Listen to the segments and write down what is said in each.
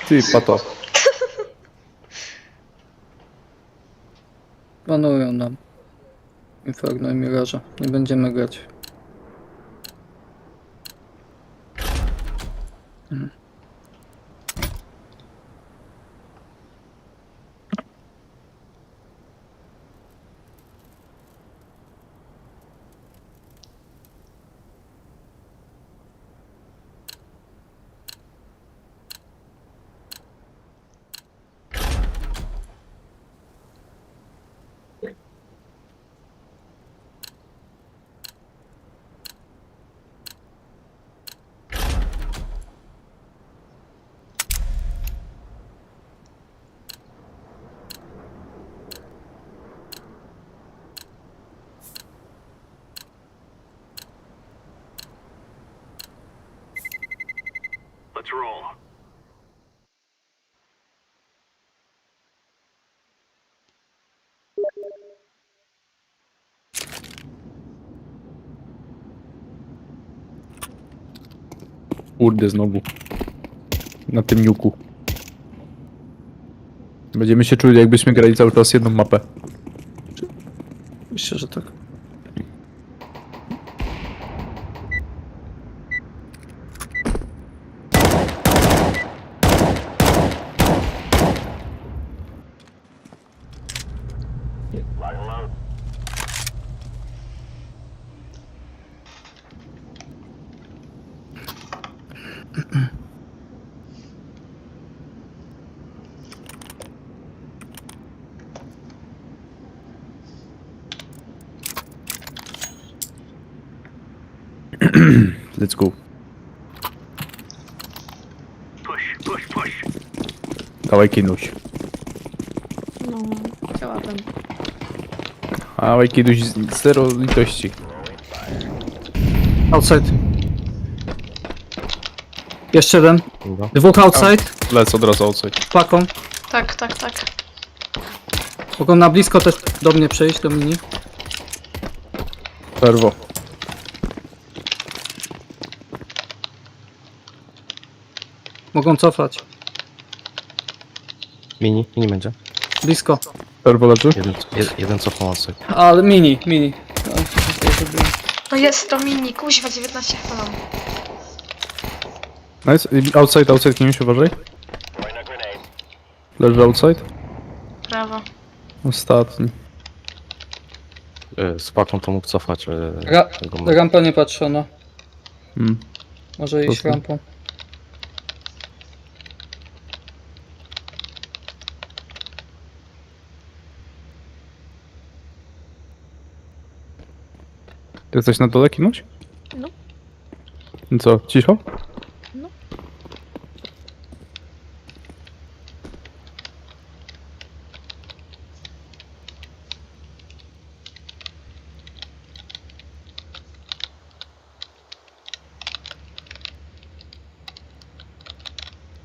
Ty, pato. Panują nam. Inferno i Miraża. Nie będziemy grać. Mhm. Let's roll. Kurde, znowu. Na tym niuku. Będziemy się czuli, jakbyśmy grali cały czas jedną mapę. Myślę, że tak. Let's go. Push, push, push. Dawaj kinuś. No, chciałabym. Dawaj kinuś z zero litości. Outside. Jeszcze jeden. Dobra. Dwóch outside. Lecę od razu outside. Paką. Tak, tak, tak. Mogą na blisko też do mnie przejść, do mini. Perwo. Mogą cofać. Mini, mini będzie. Blisko. Perwo leży? Jeden, jed, jeden cofnął osy. Ale mini, mini. No. No jest to mini, kuźwa, 19 chyba mam. Nice. Outside, outside uważaj. Throwing a grenade. Leży outside. Brawo. Ostatni. Y, Z paką to mógł cofać. y, Ra tego rampa nie patrzona. Hmm. Może iść Jasne. rampą. Ty jesteś na dole kinuś? No. I Co, cicho?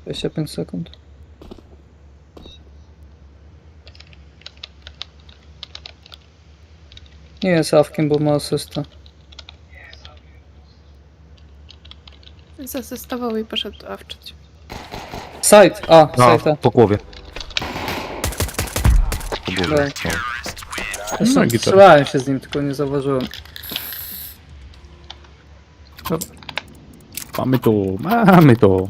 25 sekund. Nie jest awkiem, bo ma asystę. Zasystował i poszedł awczyć. Side! A, A, side. po głowie. Po no, głowie. Strzelałem się z nim, tylko nie zauważyłem. Mamy to, mamy to.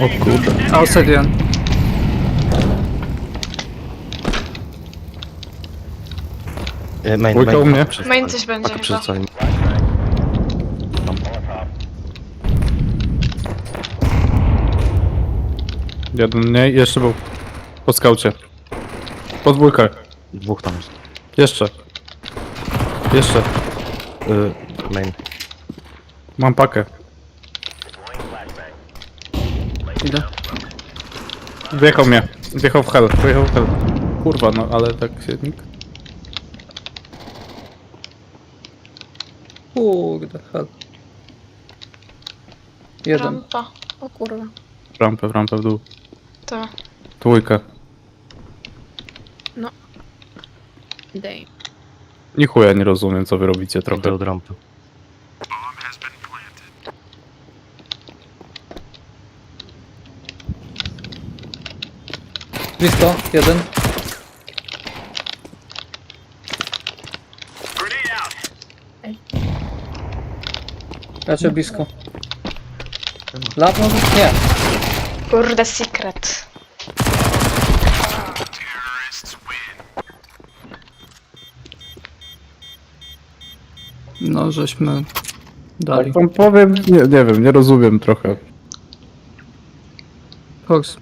O kurde. Outside jeden. Y, Main, main, u mnie. Main coś będzie paka chyba. top. Jeden nie, jeszcze był. Po skaucie. Po dwójkach. Dwóch tam jest. Jeszcze. Jeszcze. Y, Main. Mam pakę. Idę. Wjechał mnie. Wjechał w hell. Wjechał w hell. Kurwa, no ale tak się nikt... Kurde, hel. Jeden. Rampa. O kurwa. W rampę, w rampę w dół. To. Trójkę. Dej. Ni chuja nie rozumiem, co wy robicie Idę trochę. od rampy. Blisko, jeden. Raczej blisko. Lab może? Nie. Kurde, secret. No, żeśmy dali. Tak wam powiem, nie, nie wiem, nie rozumiem trochę. Fox.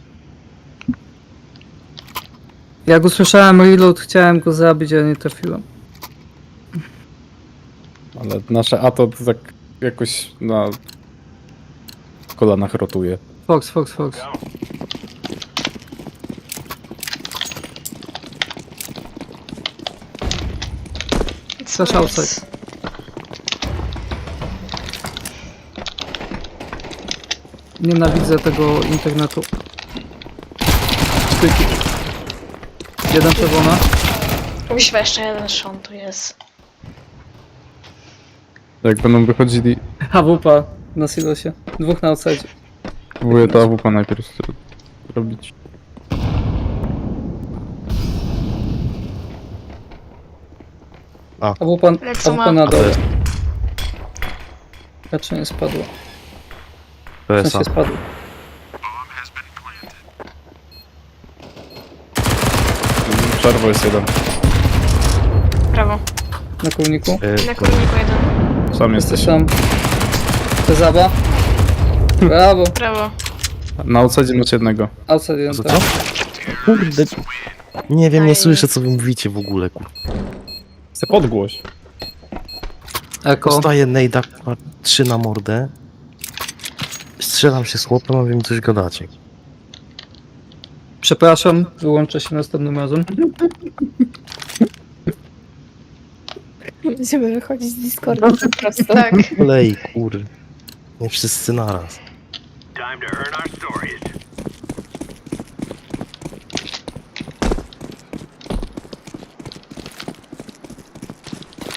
Jak usłyszałem reload, chciałem go zabić, ale nie trafiłem. Ale nasze ATO to tak jakoś na kolanach rotuje. Fox, Fox, Fox. Co Flash jest? outside. Nienawidzę tego internetu. Jeden czerwona. Kuźwa, jeszcze jeden szon tu jest. Jak będą wychodzili, AWP na silosie. Dwóch na outside. próbuję to AWP najpierw robić. AWP, Lecą AWP na dole. Raczej nie spadło. W PSA. sensie spadło. Czerwo jest jeden. Brawo. Na kołniku. Y, Na kurniku jeden. Sam Jesteś jesteś. tam. Tezaba. Brawo. Brawo. Na outside macie jednego. Outside jeden. Co? tak. Kurde. Nie wiem, Aj. nie słyszę co wy mówicie w ogóle, kur. Chcę podgłoś. Eko. Dostaję nejda, kurwa, trzy na mordę. Strzelam się z chłopem, a wy mi coś gadacie. Przepraszam, wyłączę się następnym razem. Będziemy wychodzić z Discorda po prostu. Tak. Kolej, kur. Nie wszyscy naraz. Time to earn our stories.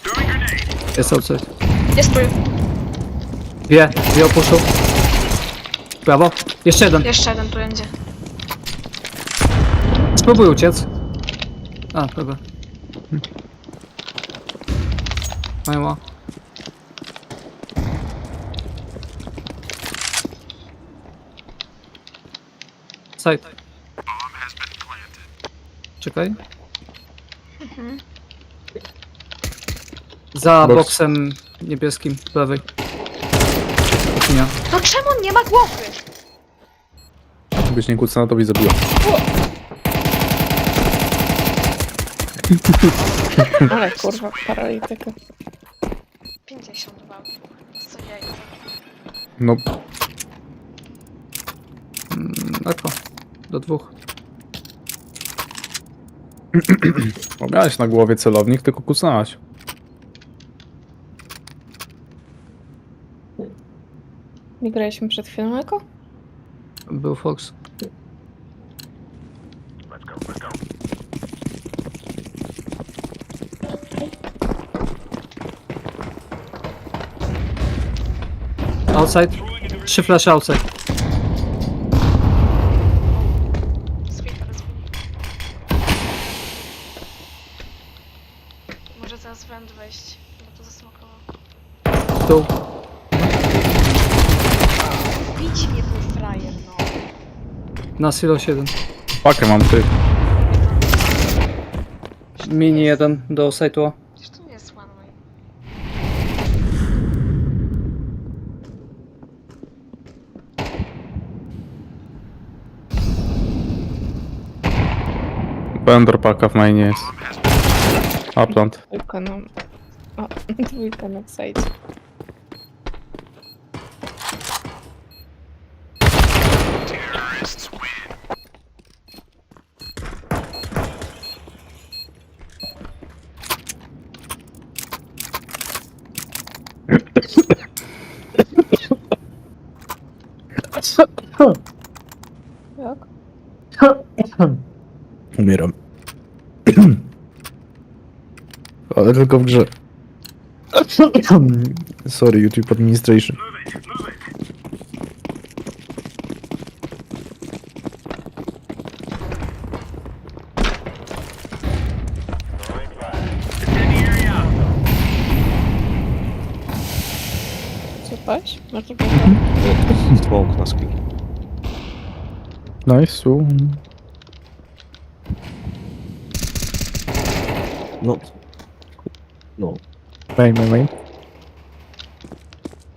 Throwing grenade. Jest outside. Jest tu. Dwie, dwie opuszczą. Brawo. Jeszcze jeden. Jeszcze jeden tu będzie. Spróbuj uciec. A, dobra. Mają. Side. Czekaj. Za Box. boksem niebieskim, z lewej. Opinia. No czemu on nie ma głowy? Byś nie kłócał, to byś zabiła. Ale kurwa, paralityka. 52. Co ja No, Eko. Do dwóch. bo miałeś na głowie celownik, tylko kucnęłaś. Nie graliśmy przed chwilą jako? Był Fox. Let's go, let's go. Outside. Trzy flash outside. Może zaraz węd wejść, bo to zasmokowało. Tu. Bić mnie ten frajer, no. Na silo 7. Pakę mam, ty. Mini 1 do side'u. Эндерпака в майне есть. Аплант. Двойка на... А, двойка на сайте. Так. Умирам. Umieram. Ale tylko w grze. Sorry, YouTube Administration. Słuchałeś? Masz drugą Smoke na squeak. Nice. u. No. No. Main, main, main.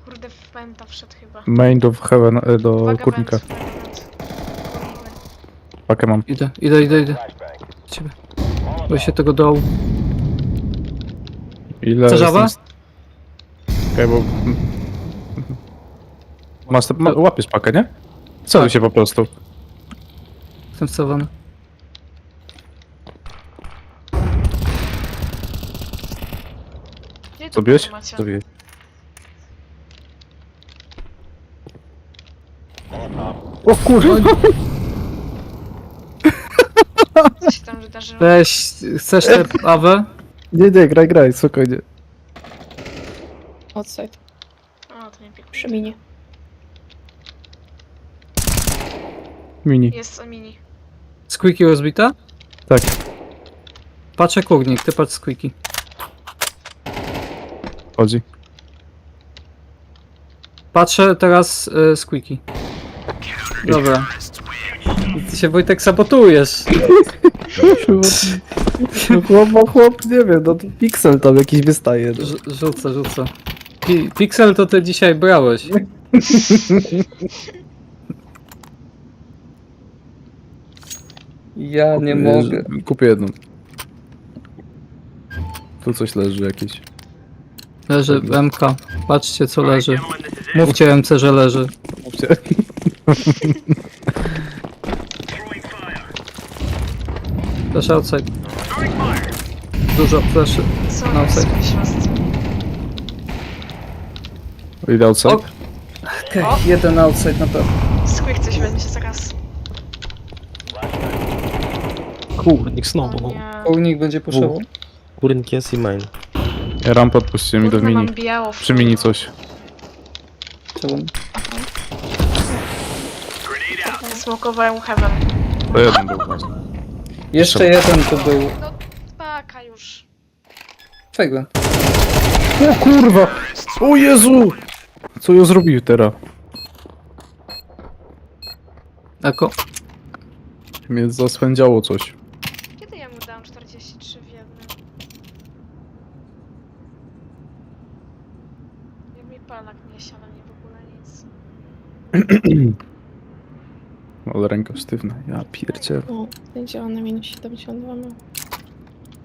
Kurde, w pęta wszedł chyba. Main do heaven, e, do Uwaga, kurnika. węd. Pakę mam. Idę, idę, idę, idę. Ciebie. Bo się tego dołu. Ile Chcesz jestem- Czekaj, bo... Masz, ma, łapiesz pakę, nie? Celuj Tak. się po prostu. Jestem wcelowany. Zrobiłeś? macie? Zrobiłeś. O kurwa! Co się tam wydarzyło? Weź, chcesz tę awę? Nie, nie, graj, graj, spokojnie. Outside. O, to nie pikuje. Przy minie. Mini. Jest mini. Squeaky rozbita? Tak. Patrzę kurnik, ty patrz squeaky. Chodzi. Patrzę teraz y, squeaky. Dobra. Ty się Wojtek sabotujesz. No chłop, chłop, nie wiem, no to piksel tam jakiś wystaje. No. Rzu- Rzucę, rzucę. Pi Pixel to ty dzisiaj brałeś. Ja nie mogę. Kupię jedną. Tu coś leży jakieś. Leży MK. Patrzcie co leży. Mówcie MC, że leży. Mówcie. Flash outside. Dużo flash. Co No, jest? tak. Idę outside. O! Okej, jeden outside na pewno. Squeak coś będzie zaraz. Kurnik O znowu. nie. Kurnik będzie puszował. Kurnik jest i main. Ja rampę odpuściłem i do Kurwa, mini. mam biało w Przy mini coś. Smokowałem heaven. To jeden był właśnie. Jeszcze jeden tu był. No, paka już. Fajny. O kurwa! O Jezu! Co ja zrobił teraz? Eko. Mnie zaswędziało coś. Kiedy ja mu dałam 43 w jednym? Jak mi palak niesie, ale nie w ogóle nic. Ale ręka sztywna. Ja pierdzielę. O, będzie on na minus 72 miał.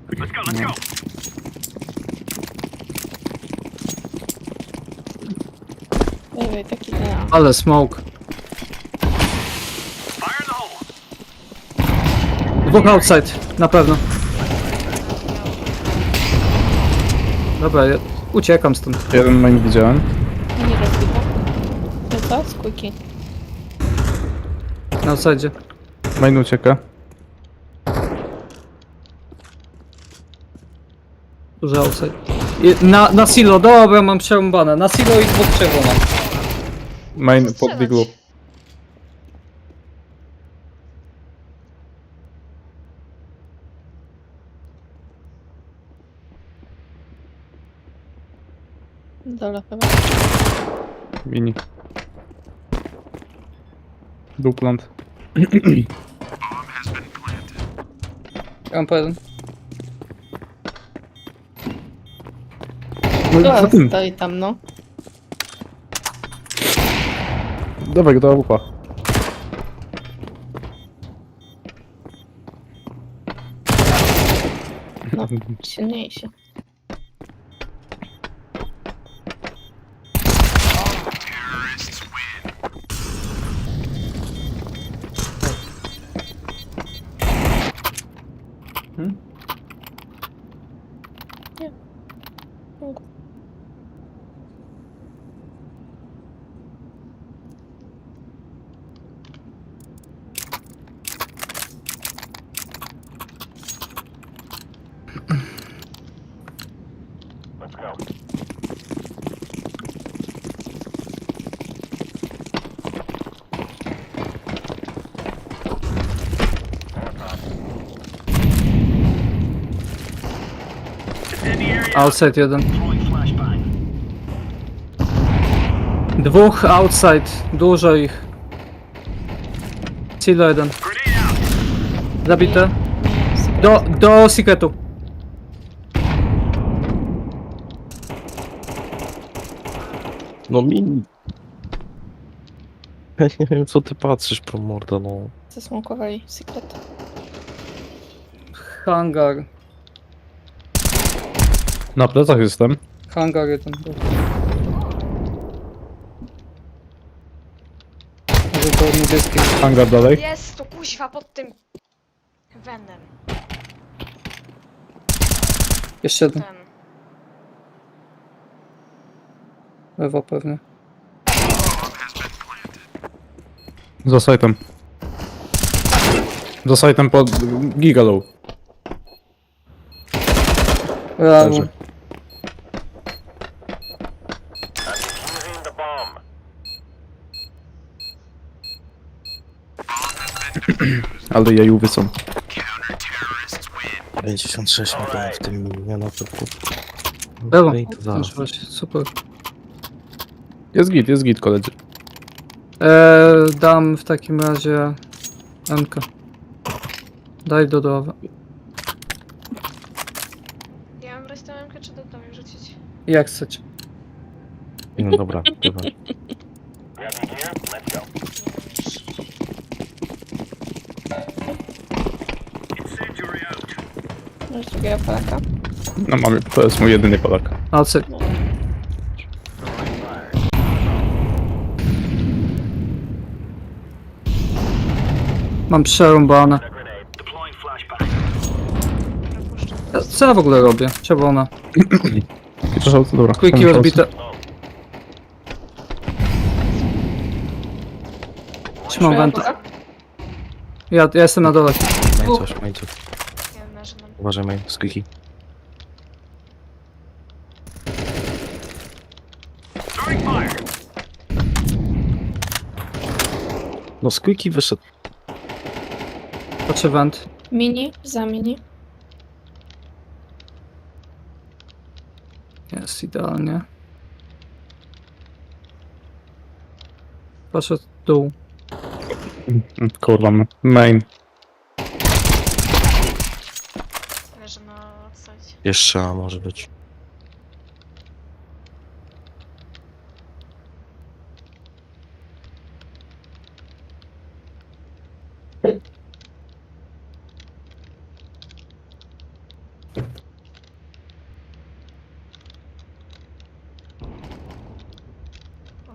Let's go, let's go. Dawaj, taki ten. Ale smoke. Fire in the hole. Dwóch outside, na pewno. Dobra, ja uciekam stąd. Jeden main widziałem. Squeaky. Na outside. Main ucieka. Duży outside. I na, na silo, dobra, mam przerąbane. Na silo i dwóch czerwona. Main Co strzelać? Dole chyba. Mini. Duplant. Rampa jeden. No, za tym. stoi tam, no. Dawaj go do łupa. No, silniejszy. Outside jeden. Dwóch outside. Dużo ich. Silo jeden. Zabite. Do, do secretu. No mini. Ja nie wiem co ty patrzysz po mordę, no. Zasmokowali secret. Hangar. Na plecach jestem. Hangar jeden. Może to niebieskie. Hangar dalej. Jest to kuźwa pod tym... Venem. Jeszcze jeden. Ten. Lewo pewnie. Za sajtem. Za sajtem pod Gigalow. Brawo. Leży. 'Ale jajówy są. 56 ma tam w tym typu. Brawo. No to zaraz. Masz właśnie, Super. Jest git, jest git, koledzy. Eee, dam w takim razie MK. Daj do dołowę. Ja mam brać tę rękę, czy do domu rzucić? Jak chcecie. No dobra, dobra. Masz drugiego Polaka. No mamy, to jest mój jedyny Polak. Mam przerąbane. A. Deploying flashbang. Propuszczę. Ja- Co ja w ogóle robię? Czerwona. Przepraszam, to dobra. Quickie rozbite. Trzymam wentę. Ja, ja jestem na dole. Main coś, main coś. Nie wiem, że nam... Uważaj main, squeaky. No squeaky wyszedł. Patrzę went. Mini, za mini. Jest idealnie. Patrzę w dół. Kurwa, main. Leży na odsadzie. Jeszcze A może być.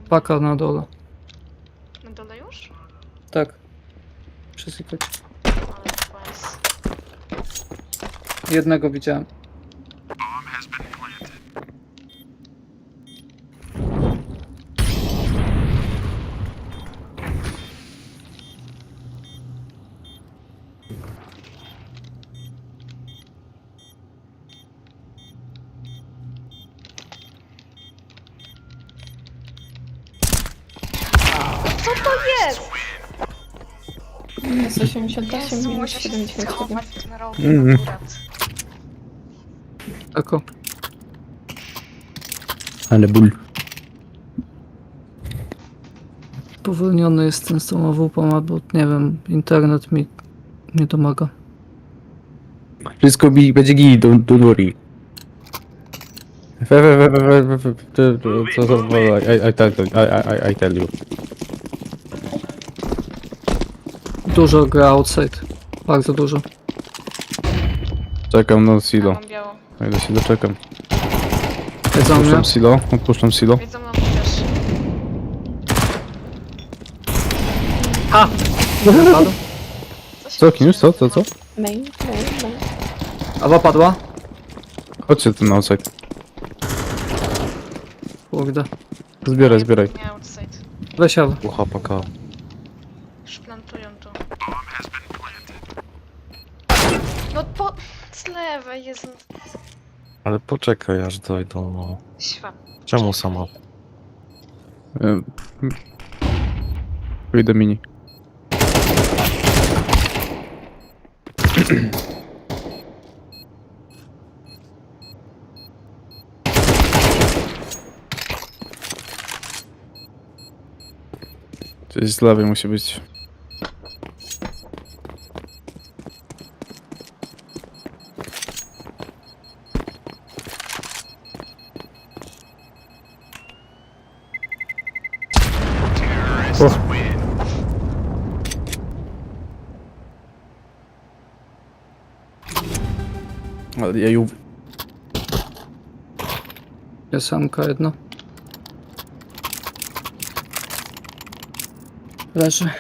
Paka na dole. Na dole już? Tak. Przesypać. Ale. Jednego widziałem. To jest? Minus 88, Jezu, minus muszę się 77. schować ten robi Mhm. akurat. Eko. Ale ból. Powolniony jestem z tą AWP, bo nie wiem, internet mi nie domaga. Wszystko bi- będzie git, don't, don't worry. To- to- Co za... I, I, tell, I, I, I tell you. Dużo gra outside. Bardzo dużo. Czekam na Ja silo. mam biało. O ile się doczekam. Wiedzą mnie? Odpuszczam silo, odpuszczam silo. Wiedzą mnie też. Ha! Padł. Co się Co, Kiniusz, co, co, co? Main, main, main. Awa padła? Chodźcie tu na outside. Kurde. Zbieraj, zbieraj. Nie outside. Weź Awa. Ucha paka. z lewej, Jezu. Ale poczekaj aż dojdą. No. Siwa. Czemu sama? Wyjdę mini. Coś z lewej musi być. Ale jeju. Jest samka jedna. Leży.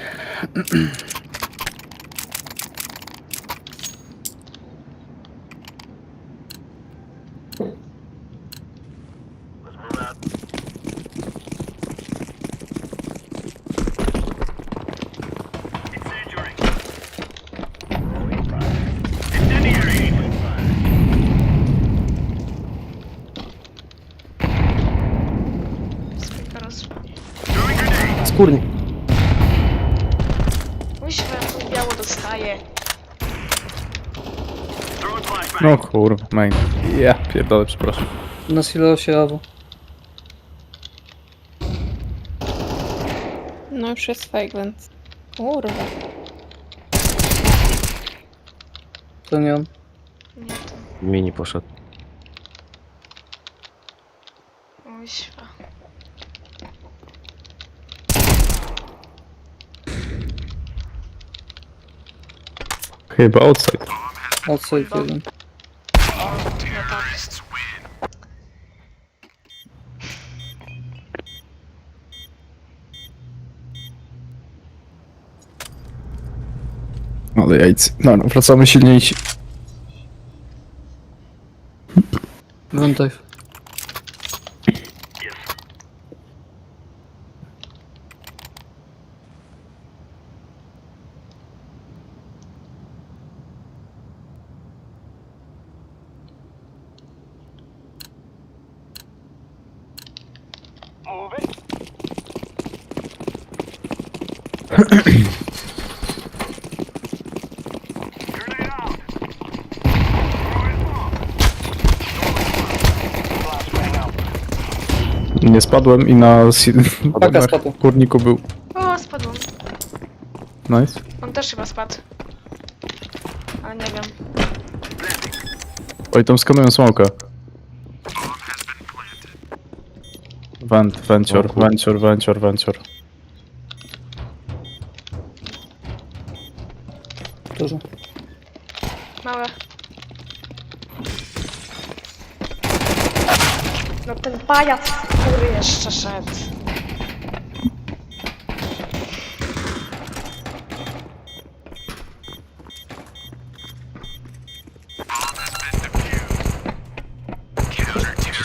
Tu biało dostaje. Throwing flashbang. No kurwa, main. Ja pierdolę, przepraszam. Na silosie awo. No już jest fake, więc... Kurwa. To nie on. Nie to. Mini poszedł. Kuźwa. Chyba outside. Outside jeden. Ale jajcy. No, no, wracamy silniejsi. Wątaj. Move spadłem i na, si- Paka na kurniku był. O, spadłam. Nice. On też chyba spadł. Ale nie wiem. Oj, tam skanują smoka. Vent, venture, O kur- venture, venture, venture. Dużo. Małe. No ten pajac, jeszcze szedł.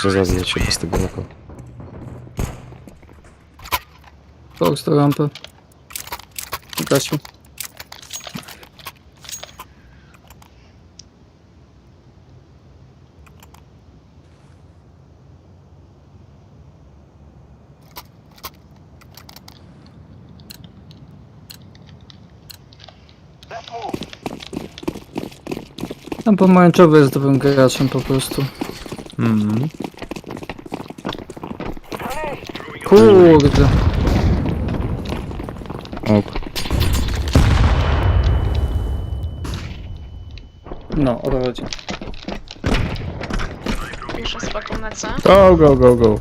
To zabijać się bez tego roku? Fox do rampy. Gasiu. Ten pomarańczowy jest dobrym graczem po prostu. Mhm. Kurde. Ok. No, o to chodzi. Muszę spaką na C. Go, go, go, go.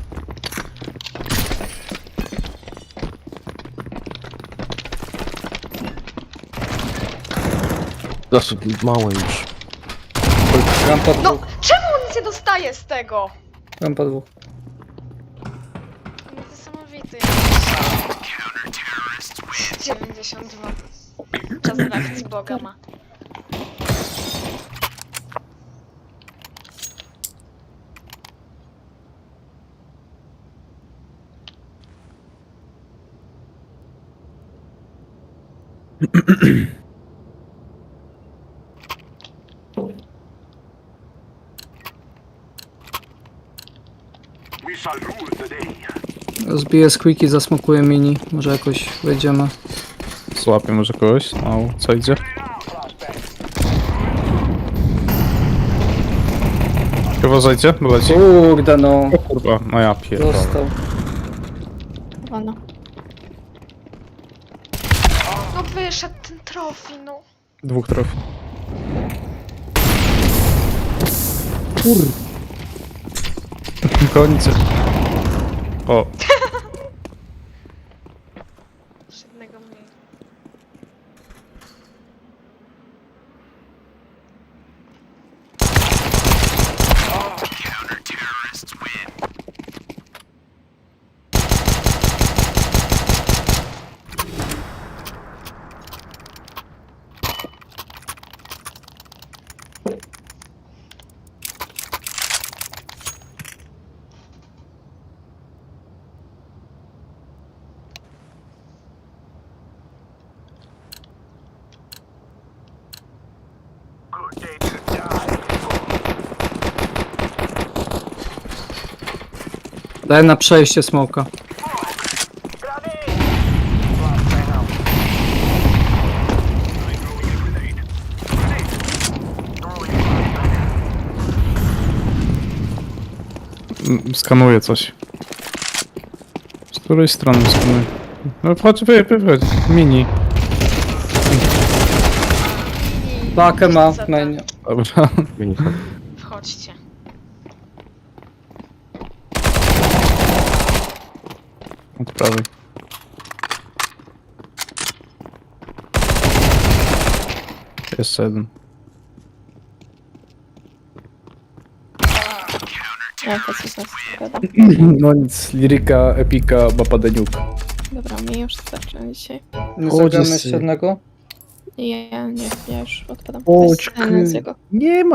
Dosyć małe już. Rampa No, dwóch. czemu on nic nie dostaje z tego? Rampa dwóch. Niesamowity. 92. Czas reakcji Boga ma. Zbiję squeaky, zasmokuję mini. Może jakoś wejdziemy. Złapię może kogoś. O, co idzie? Uważajcie, bo leci. Kurde no. O kurwa, no ja pierdolę. Dostał. Wolno. wyszedł ten trofi, no. Dwóch trofi. Kur... Końce. O, Daj na przejście smoka. mm, skanuję coś. Z której strony skanuję? No chodź, wy, wy, wy. Mini. Pakę ma mainie. Dobra. Mini. Od prawej. Jeszcze jeden. Ja to coś nas gada. No nic, liryka, epika, bapadeniuk. Dobra, mi już starczy na dzisiaj. Nie Chodź, zagramy jest- jeszcze jednego? Ja nie, ja już odpadam. Chodź, Bez Enezego. Nie ma